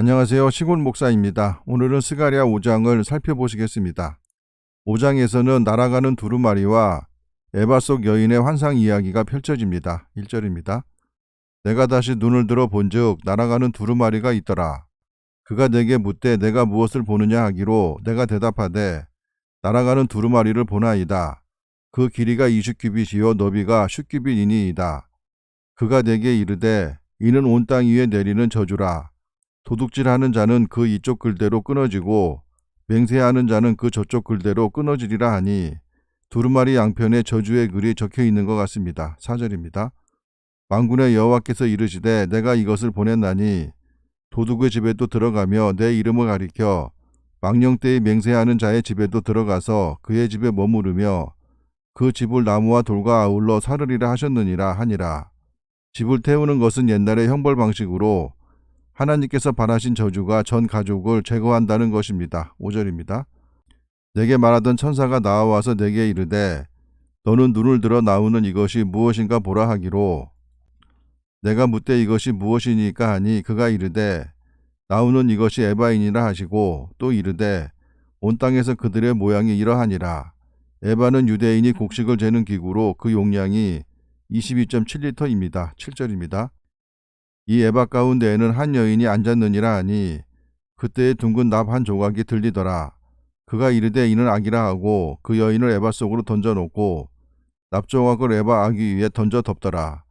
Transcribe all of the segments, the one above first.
안녕하세요. 시골 목사입니다. 오늘은 스가랴 5장을 살펴보시겠습니다. 5장에서는 날아가는 두루마리와 에바 속 여인의 환상 이야기가 펼쳐집니다. 1절입니다. 내가 다시 눈을 들어 본즉 날아가는 두루마리가 있더라. 그가 내게 묻되 내가 무엇을 보느냐 하기로 내가 대답하되 날아가는 두루마리를 보나이다. 그 길이가 20규빗이요 너비가 10규빗이니이다. 그가 내게 이르되 이는 온 땅 위에 내리는 저주라. 도둑질하는 자는 그 이쪽 글대로 끊어지고 맹세하는 자는 그 저쪽 글대로 끊어지리라 하니 두루마리 양편에 저주의 글이 적혀 있는 것 같습니다. 4절입니다. 왕군의 여호와께서 이르시되 내가 이것을 보냈나니 도둑의 집에도 들어가며 내 이름을 가리켜 망령 때에 맹세하는 자의 집에도 들어가서 그의 집에 머무르며 그 집을 나무와 돌과 아울러 사르리라 하셨느니라 하니라. 집을 태우는 것은 옛날의 형벌 방식으로 하나님께서 바라신 저주가 전 가족을 제거한다는 것입니다. 5절입니다. 내게 말하던 천사가 나와와서 내게 이르되 너는 눈을 들어 나오는 이것이 무엇인가 보라 하기로 내가 묻되 이것이 무엇이니까 하니 그가 이르되 나오는 이것이 에바인이라 하시고 또 이르되 온 땅에서 그들의 모양이 이러하니라 에바는 유대인이 곡식을 재는 기구로 그 용량이 22.7리터입니다. 7절입니다. 이 에바 가운데에는 한 여인이 앉았느니라 하니 그때의 둥근 납 한 조각이 들리더라. 그가 이르되 이는 악이라 하고 그 여인을 에바 속으로 던져놓고 납조각을 에바 아기 위에 던져 덮더라.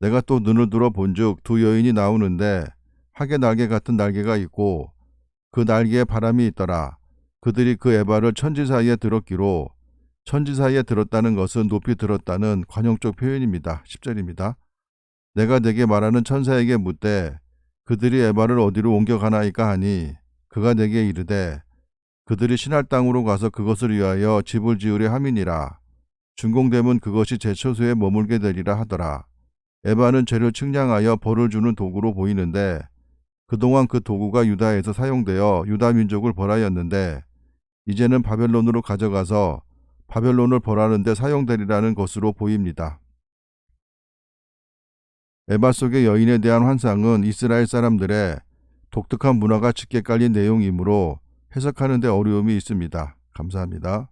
내가 또 눈을 들어 본즉 두 여인이 나오는데 하계 날개 같은 날개가 있고 그 날개에 바람이 있더라. 그들이 그 에바를 천지 사이에 들었기로 천지 사이에 들었다는 것은 높이 들었다는 관용적 표현입니다. 10절입니다. 내가 내게 말하는 천사에게 묻되 그들이 에바를 어디로 옮겨가나이까 하니 그가 내게 이르되 그들이 신할 땅으로 가서 그것을 위하여 집을 지으려 함이니라. 준공되면 그것이 제처소에 머물게 되리라 하더라. 에바는 죄를 측량하여 벌을 주는 도구로 보이는데 그동안 그 도구가 유다에서 사용되어 유다 민족을 벌하였는데 이제는 바벨론으로 가져가서 바벨론을 벌하는데 사용되리라는 것으로 보입니다. 에바 속의 여인에 대한 환상은 이스라엘 사람들의 독특한 문화가 짙게 깔린 내용이므로 해석하는 데 어려움이 있습니다. 감사합니다.